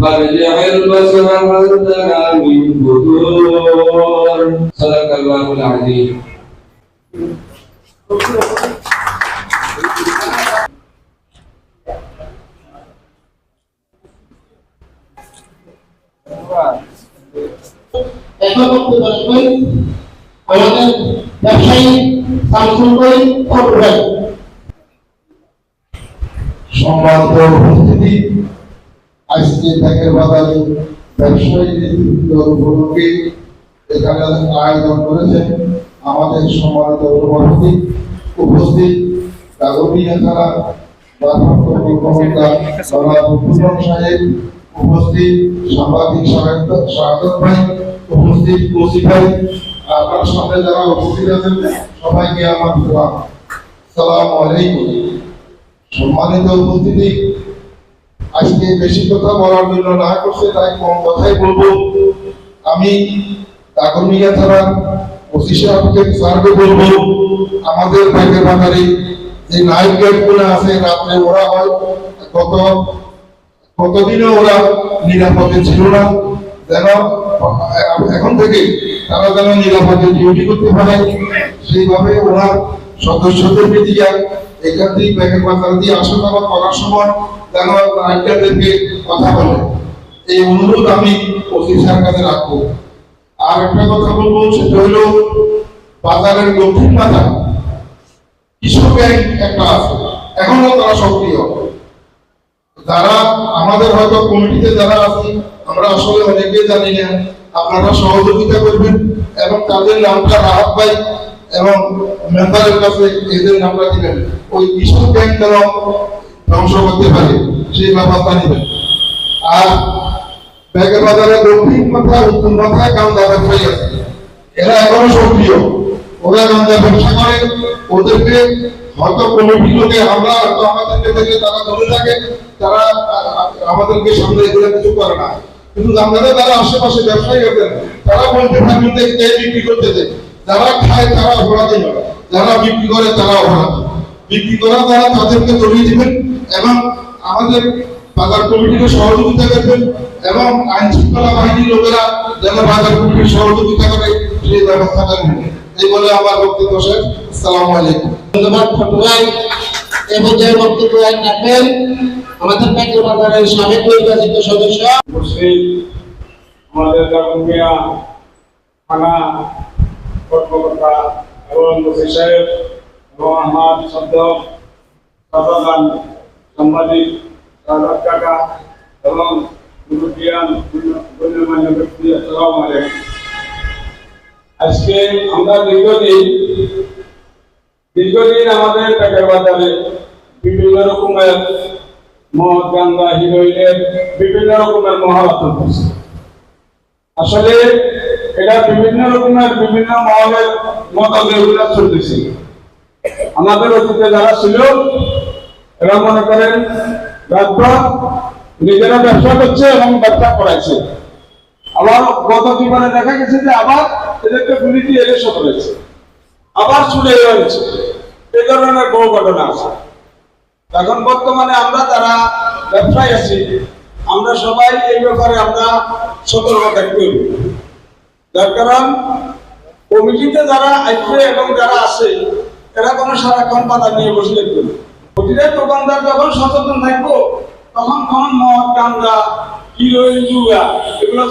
فارجع البصر هل ترى من فطور صدق الله العظيم এখন বক্তব্য রাখবেন আমাদের ব্যবসায়ী শামসুল করিম ফটোগ্রাফ সম্মানিত উপস্থিতি আজকে ব্যাংকের বাজারে ব্যবসায়ী উপলক্ষে এখানে আয়োজন করেছেন। আমাদের সম্মানিত উপস্থিতি, উপস্থিত কাগরিয়া সাহেব, উপস্থিত সাংবাদিক উপস্থিত সামনে যারা উপস্থিত সবাইকে আমার সম্মানিত উপস্থিতি আজকে বেশি কথা বলার জন্য না করছে, তাই কম কথাই বলব। আমি কাকরমিয়া থানার ওসি সাহেবকে স্যারকে বলব আমাদের ব্যাংকের বাজারে যে নাইট গেটগুলো আছে, রাত্রে ওরা হয়। কত কতদিনও ওরা নিরাপদে ছিল না। যেন, এখন থেকে তারা যেন নিরাপদে ডিউটি করতে পারে, সেইভাবে ওরা সদস্যদের মিডিয়া এখান থেকে ব্যাংকের বাজার দিয়ে আসা যাওয়া করার সময় যেন রাজ্যদেরকে কথা বলে। এই অনুরোধ আমি স্যার কাছে রাখব। আর একটা কথা বলব, সেটা হলো বাজারের দক্ষিণ বাজার। কৃষক ব্যাংক একটা আছে এখনও তারা সক্রিয়। যারা আমাদের হয়তো কমিটিতে যারা আছি, আমরা আসলে অনেকেই জানি না, আপনারা সহযোগিতা করবেন এবং তাদের নামটা রাহাত ভাই এবং মেম্বারের কাছে এদের নামটা দিবেন ওই কৃষক ব্যাংক যেন ধ্বংস করতে পারে, সেই ব্যবস্থা নেবেন। আর ব্যাগের বাজারে দক্ষিণ মাথায় উত্তর মাথায় কান্দা ব্যবসায়ী আছে। এরা এখনও সক্রিয়। ওরা কান্দা ব্যবসা করে। ওদেরকে হয়তো কমিটি লোকে আমরা হয়তো আমাদেরকে থেকে তারা ধরে থাকে, তারা আমাদেরকে সামনে এগুলো কিছু করে না। কিন্তু আমাদের যারা আশেপাশে ব্যবসায়ী আছেন, তারা বলতে থাকবেন যে বিক্রি করতে দেয়। যারা খায় তারা অপরাধী নয় যারা বিক্রি করে তারা অপরাধী। বিক্রি করা তারা তাদেরকে ধরিয়ে দিবেন এবং আমাদের বাজার কমিটিকে সহযোগিতা করবেন এবং আইন শৃঙ্খলা বাহিনীর লোকেরা যেন বাজার কমিটির সহযোগিতা করে সেই ব্যবস্থা করবেন এই বলে আমার বক্তব্য শেষ। আসসালামু আলাইকুম। ধন্যবাদ ফটোগ্রাফ এবং যে বক্তব্য রাখবেন আমাদের ব্যাংকের বাজারের সাবেক নির্বাচিত সদস্য। আমাদের থানা কর্মকর্তা এবং সাহেব এবং আমার সদ্য সদান সাংবাদিক সাদাত কাকা এবং গণ্যমান্য ব্যক্তি, আসসালামু আজকে আমরা দীর্ঘদিন দীর্ঘদিন আমাদের পেটের বাজারে বিভিন্ন রকমের মদ, গান্দা, হিরোইনের বিভিন্ন রকমের মহারত্ন আসলে এটা বিভিন্ন রকমের, বিভিন্ন মহলের মত এগুলো চলতেছে। আমাদের অতীতে যারা ছিল, এরা মনে করেন নিজেরা ব্যবসা করছে এবং ব্যবসা করাইছে আবার গত জীবনে দেখা গেছে যে আবার এদেরকে পুলিশ দিয়ে এসে করেছে। আবার ছুটে রয়েছে এ ধরনের বহু ঘটনা আছে। এখন বর্তমানে আমরা যারা ব্যবসায়ী আছি, আমরা সবাই এই ব্যাপারে আমরা সতর্ক থাকতে হবে। যার কারণ কমিটিতে যারা আসবে এবং যারা আসে এরা কোনো সারাক্ষণ পাতা নিয়ে বসে থাকবে প্রতিটা দোকানদার যখন সচেতন থাকব, তখন কোন মদ গান্দা হিরোইন এগুলো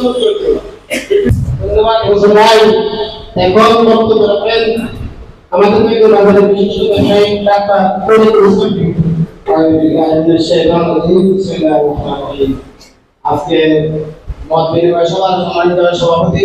এখন আমাদের আজকে মত বিনিময় সভার সম্মানিত সভাপতি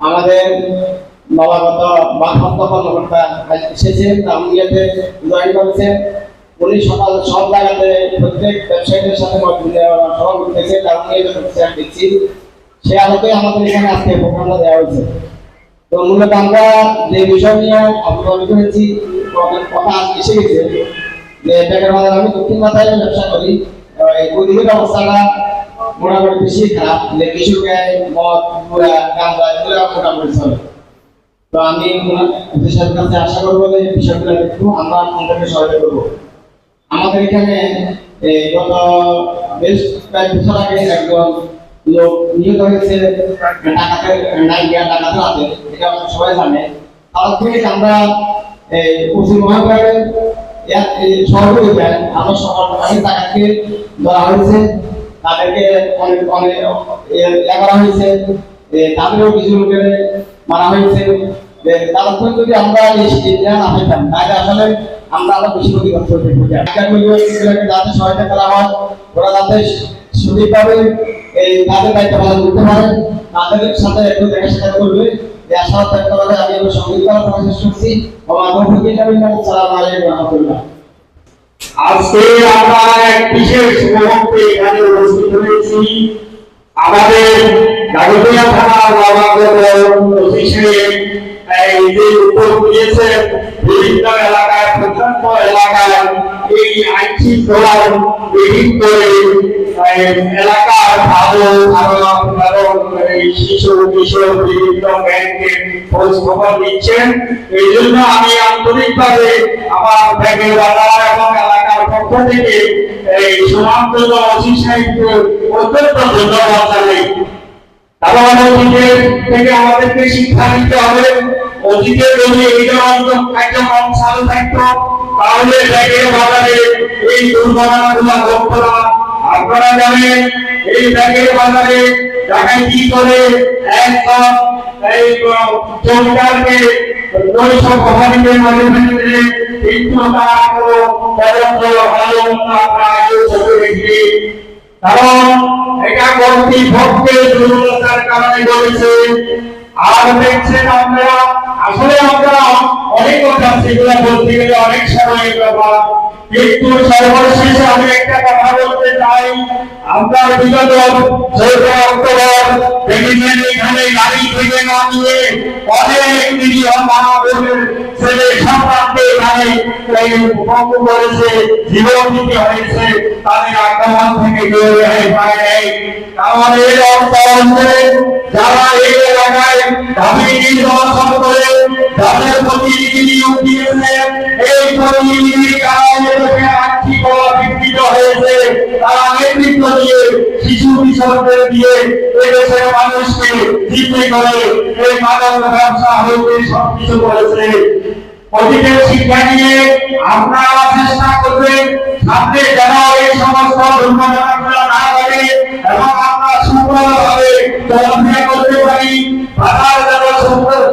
আমাদের নবাগত বাধ্যবাধকতা কর্মকর্তা এসেছেন তামিয়াতে করেছেন। উনি সকাল সব জায়গাতে প্রত্যেক ব্যবসায়ীদের সাথে সে আলোকে আমাদের এখানে আজকে দেওয়া হয়েছে। তো মূলত আমরা যে বিষয় নিয়ে অবগত হয়েছি কথা- এসে গেছে। যে বাজার আমি দক্ষিণ মাথায় ব্যবসা করি। এই পরিবেশ অবস্থাটা মোটামুটি বেশি খারাপ কৃষকের মদ পুরা গাঁজা, এগুলো মোটামুটি চলে। তো আমি অফিসারের কাছে আশা করব যে বিষয়গুলো একটু আমরা আপনাদেরকে সহায়তা করব। আমাদের এখানে গত বেশ কয়েক বছর আগে একজন লোক নিহত হয়েছে, ডাকাতের নাইকিয়া ডাকাতের হাতে, এটা সবাই জানে। তার থেকে আমরা পশ্চিম মহাবিদ্যালয়ের সহযোগিতায় আমরা সবার টাকাকে ধরা হয়েছে। তাদেরকে অনেক অনেক করা হয়েছে তাদেরও কিছু লোকের মারা হয়েছে। যে তারা যদি আমরা তাহলে আসলে আমরা আরও বেশি ক্ষতিগ্রস্ত যাতে সহায়তা করা হয়, ওরা যাতে সঠিকভাবে এই তাদের দায়িত্ব পালন করতে পারে, তাদের সাথে একটু দেখা সাক্ষাৎ করবে। আশা ব্যক্ত করে আমি সংগীত করার প্রচেষ্টা করছি। আমার সালাম আলাইকুম রহমতুল্লাহ। আজকে আমরা এক বিশেষ মুহূর্তে এখানে উপস্থিত হয়েছি। আমাদের গাগটিয়া থানার এই যে উদ্যোগ নিয়েছেন বিভিন্ন এলাকায় এলাকায় বিহীন করে এলাকার শিশু কিশোর বিভিন্ন এই জন্য আমি আন্তরিকভাবে আমার ব্যাংকের এবং এলাকার পক্ষ থেকে এই অসি অত্যন্ত ধন্যবাদ জানাই। অতীতের থেকে আমাদেরকে শিক্ষা নিতে হবে। অতীতে যদি এই ধরনের কার্যক্রম চালু থাকতো তাহলে ব্যাগের বাজারে এই দুর্ঘটনাগুলো ঘটতো না আপনারা জানেন, এই ব্যাগের বাজারে করে তদন্ত ভালো মন্দ আপনারা আর দেখছেন আসলে আমরা অনেক কথা সেগুলো বলতে গেলে অনেক সময় ব্যাপার কিন্তু সর্বশেষে আমি একটা কথা বলতে চাই। আমরা বিগত চৌঠা অক্টোবর এখানে গাড়ি থেকে নামিয়ে অনেক নিরীহ ছেলে এখানে করেছে জীবন দিতে হয়েছে, তাদের আক্রমণ থেকে কেউ রেহাই পায় নাই কারণ এই অঞ্চলে যারা এলাকায় দাবি নির্বাচন করে তাদের প্রতিনিধি নিয়োগ দিয়েছে। এই প্রতিনিধির কারণে আপনারা চেষ্টা করবেন। সামনে যেন এই সমস্ত দুর্ঘটনাগুলো না ঘটে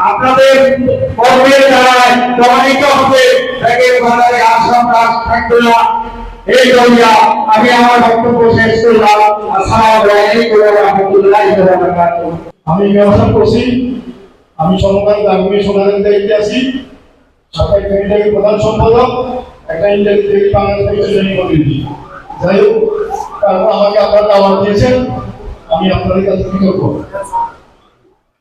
আপনাদের আমি আমার আমি ব্যবসা করছি আমি সমকাল সমাজের দায়িত্বে আছি। একটা প্রধান সম্পাদক, একটা ইন্টারভিউ বাংলাদেশ যাই হোক, তারপর আমাকে আপনারা দিয়েছেন, আমি আপনাদের কাছে কৃতজ্ঞ।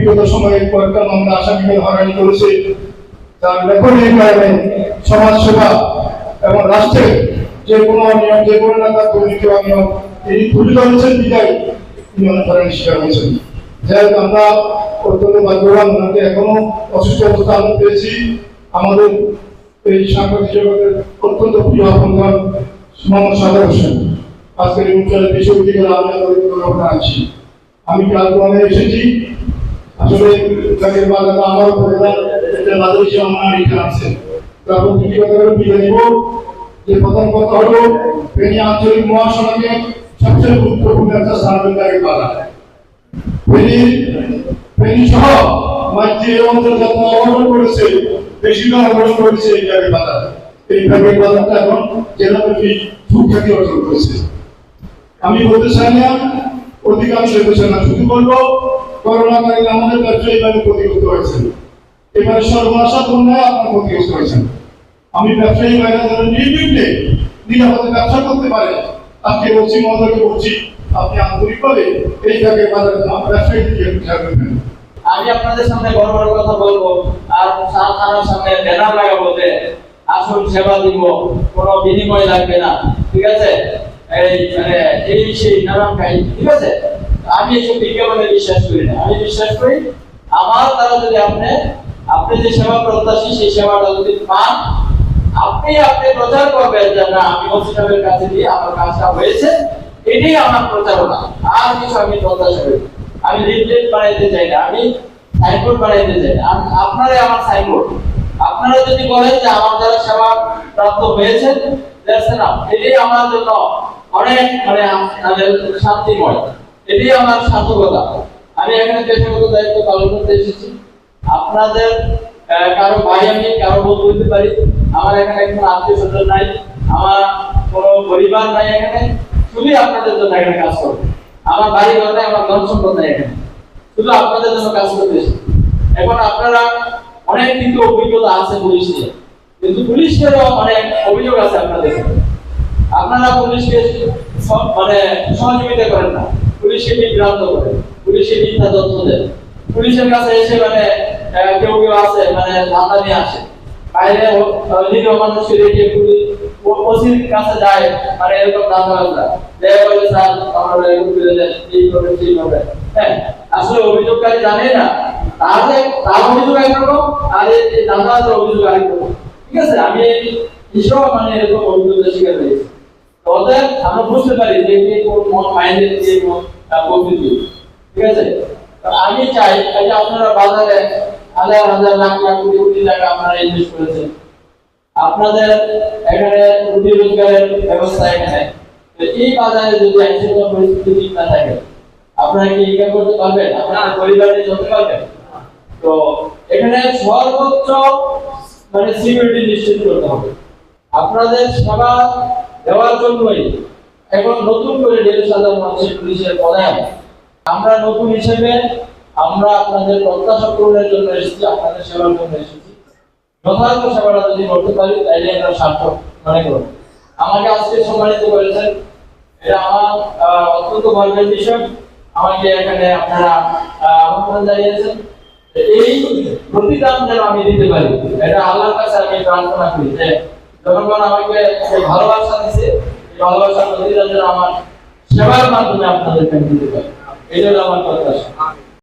বিগত সময়ে কয়েকটা মামলা আসামিকে হয়রানি করেছে। তার রেকর্ডিং কারণে সমাজ এবং রাষ্ট্রের যে কোনো নিয়ম যে কোনো নেতা দুর্নীতি বা নিয়ম তিনি তুলে ধরেছেন বিদায় তিনি অনেক শিকার হয়েছেন আমরা অত্যন্ত ভাগ্যবান এখনও অসুস্থ অবস্থা আমরা পেয়েছি আমাদের এই সাংবাদিক জগতের অত্যন্ত প্রিয় আপনজন মোহাম্মদ সাদর হোসেন। আজকের এই অনুষ্ঠানে বিশ্ববিদ্যালয়ে আমি আছি। আমি প্রাক্তনে এসেছি। আসলে তাকে বাজারে আমার পরিবার একটা হিসেবে আমার এখানে আছে তারপর দুটি কথা বিদায় নিব যে প্রথম কথা হলো, ফেনী আঞ্চলিক মহাসড়কে সবচেয়ে গুরুত্বপূর্ণ একটা এই বাজার ফেনী ফেনী সহ মাঝে অঞ্চল যত অবলম্বন করেছে, বেশিরভাগ অবলম্বন করেছে এই জায়গায় বাজার এই এখন সুখ্যাতি অর্জন করেছে। আমি বলতে চাই না, অধিকাংশ দেশে না শুধু বলব করোনা কালীন আমাদের ব্যবসায়ী ভাবে ক্ষতিগ্রস্ত হয়েছেন। এবারে সর্বনাশা বন্যায় আপনার ক্ষতিগ্রস্ত হয়েছেন। আমি ব্যবসায়ী ভাইরা যেন নির্বিঘ্নে নিরাপদে ব্যবসা করতে পারে আজকে বলছি মহোদয়কে বলছি, আপনি আন্তরিকভাবে এই জায়গায় বাজারে ব্যবসায়ী দিকে খেয়াল করবেন আমি আপনাদের সামনে বড় বড় কথা বলব, আর সার থানার সামনে ব্যানার লাগাবো যে আসল সেবা দিব, কোনো বিনিময় লাগবে না, ঠিক আছে? এই মানে এই সেই নানান ঠিক আছে? আমি এসব বিজ্ঞাপনে বিশ্বাস করি না। আমি বিশ্বাস করি, আমার দ্বারা যদি আপনি আপনি যে সেবা প্রত্যাশী, সেই সেবাটা যদি পান, আপনি আপনি প্রচার করবেন যে না, আমি সাহেবের কাছে দিয়ে আমার কাজটা হয়েছে, এটাই আমার প্রচারণা। আর কিছু আমি প্রত্যাশা করি আমি লিফলেট বানাইতে চাই না, আমি সাইনবোর্ড বানাইতে চাই না। আপনারাই আমার সাইনবোর্ড আপনারা যদি বলেন যে আমার দ্বারা সেবা প্রাপ্ত হয়েছে দ্যাটস এনাফ এটাই আমার জন্য অনেক মানে শান্তিময়। এটাই আমার সার্থকতা আমি এখানে পেশাগত দায়িত্ব পালন করতে এসেছি, আপনাদের কারও ভাই আমি, কারও বন্ধু হতে পারি। আমার এখানে কোনো আত্মীয় স্বজন নাই, আমার কোনো পরিবার নাই এখানে। শুধু আপনাদের জন্য এখানে কাজ করব। আমার বাড়ি ঘর নাই, আমার ধন সম্পদ নাই এখানে। শুধু আপনাদের জন্য কাজ করতে এসেছি। এখন আপনারা অনেক কিন্তু অভিজ্ঞতা আছে পুলিশ নিয়ে। কিন্তু পুলিশেরও অনেক অভিযোগ আছে আপনাদের। আপনারা পুলিশকে মানে সহযোগিতা করেন না। পুলিশকে বিভ্রান্ত করেন পুলিশকে মিথ্যা তথ্য দেন পুলিশের কাছে এসে মানে কেউ কেউ আছে মানে ধান্দা নিয়ে আসে। বাইরে নিরীহ মানুষকে রেখে পুলিশ ওসির কাছে যায় মানে এরকম ধান্দা বান্দা দেয় বলে, স্যার, আমরা এরকম করে দেন এই করে সেই করে হ্যাঁ আসলে অভিযোগকারী জানে না। তাহলে তার অভিযোগ একরকম, আর এই এই অভিযোগ আরেক রকম ঠিক আছে? আমি এই মানে এরকম অভিযোগের শিকার হয়েছি। অতএব আমরা বুঝতে পারি যে কে কোন মাইন্ডের যে প্রকৃতি। ঠিক আছে? আমি চাই যে আপনারা বাজারে হাজার হাজার লাখ লাখ কোটি কোটি টাকা আপনারা ইনভেস্ট করেছেন। আপনাদের এখানে রুটি রোজগারের ব্যবস্থা এখানে। এই বাজারে যদি আইনশৃঙ্খলা পরিস্থিতি ঠিক না থাকে, আপনারা কি ইনকাম করতে পারবেন? আপনারা পরিবার চলতে পারবেন? তো এখানে সর্বোচ্চ মানে সিকিউরিটি নিশ্চিত করতে হবে। আপনাদের সেবা দেওয়ার জন্যই এখন নতুন করে দেড় হাজার মানুষের পুলিশের পদায়ন আমরা নতুন হিসেবে আমরা আপনাদের প্রত্যাশা পূরণের জন্য এসেছি, আপনাদের সেবার জন্য এসেছি। যথাযথ সেবাটা যদি করতে পারি, তাইলে আমরা সার্থক মনে করব আমাকে আজকে সম্মানিত করেছেন, এটা আমার অত্যন্ত গর্বের বিষয়। আমাকে এখানে আপনারা আমন্ত্রণ জানিয়েছেন। এই প্রতিদান যেন আমি দিতে পারি, এটা আল্লাহর কাছে আমি প্রার্থনা করি যে জনগণ আমাকে ভালোবাসা আমার সেবার মাধ্যমে আপনাদের দিতে এই জন্য আমার প্রত্যাশা